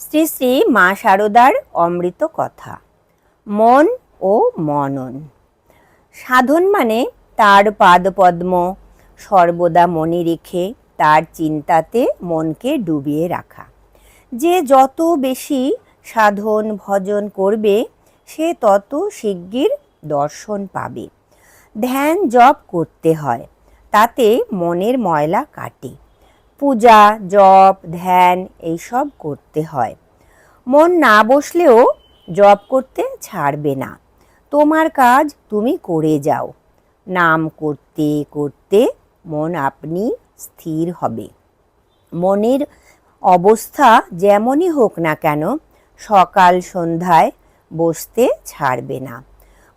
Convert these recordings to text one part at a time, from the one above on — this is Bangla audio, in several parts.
শ্রী শ্রী মা শারদার অমৃত কথা। মন ও মনন। সাধন মানে তার পাদপদ্ম সর্বদা মনে রেখে তার চিন্তাতে মনকে ডুবিয়ে রাখা। যে যত বেশি সাধন ভজন করবে, সে তত শিগগির দর্শন পাবে। ধ্যান জপ করতে হয়, তাতে মনের ময়লা কাটে। পূজা, জপ, ধ্যান এইসব করতে হয়। মন না বসলেও জপ করতে ছাড়বে না। তোমার কাজ তুমি করে যাও। নাম করতে করতে মন আপনি স্থির হবে। মনের অবস্থা যেমনই হোক না কেন, সকাল সন্ধ্যায় বসতে ছাড়বে না।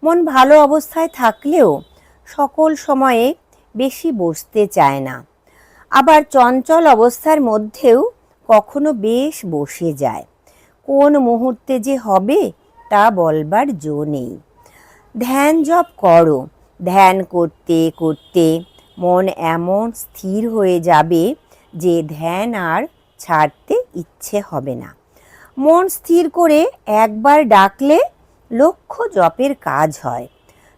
মন ভালো অবস্থায় থাকলেও সকল সময়ে বেশি বসতে চায় না। আবার চঞ্চল অবস্থার মধ্যেও কখনো বেশ বসে যায়। কোন মুহূর্তে যে হবে তা বলবার জো নেই। ধ্যান জপ করো। ধ্যান করতে করতে মন এমন স্থির হয়ে যাবে যে ধ্যান আর ছাড়তে ইচ্ছে হবে না। মন স্থির করে একবার ডাকলে লক্ষ জপের কাজ হয়।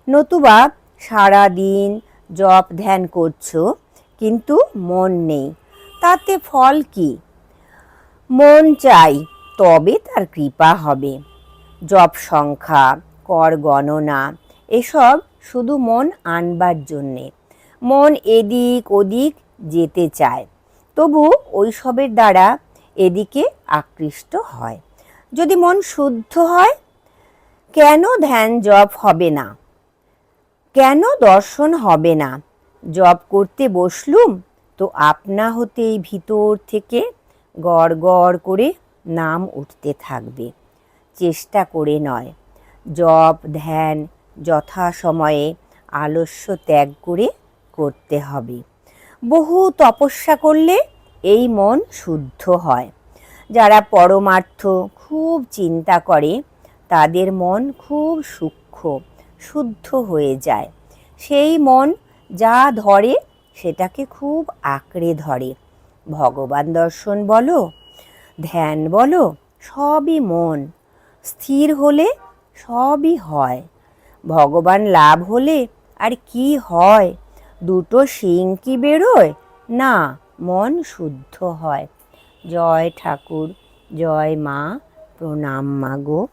নতুবা সারা দিন জপ ধ্যান করছ কিন্তু মন নেই। তাতে ফল কি? মন চাই, তবে তার কৃপা হবে। জপ সংখ্যা, কর গণনা, এসব শুধু মন আনবার জন্যে। মন এদিক ওদিক যেতে চায়। তবু ওইসবের দ্বারা এদিকে আকৃষ্ট হয়। যদি মন শুদ্ধ হয়, কেন ধ্যান জপ হবে না? কেন দর্শন হবে না? জপ করতে বসলুম, তো আপনা হতেই ভিতর থেকে গড় গড় করে নাম উঠতে থাকবে। চেষ্টা করে নয়। জপ ধ্যান, যথা সময়ে আলস্য ত্যাগ করে করতে হবে। বহু তপস্যা করলে এই মন শুদ্ধ হয়। যারা পরমার্থ খুব চিন্তা করে, তাদের মন খুব সূক্ষ্ম, শুদ্ধ হয়ে যায়। সেই মন যা ধরে সেটাকে খুব আঁকড়ে ধরে। ভগবান দর্শন বলো, ধ্যান বলো, সবই মন। স্থির হলে সবই হয়। ভগবান লাভ হলে আর কি হয়? দুটো শিং কি বেরোয়? না, মন শুদ্ধ হয়। জয় ঠাকুর, জয় মা, প্রণাম মাগো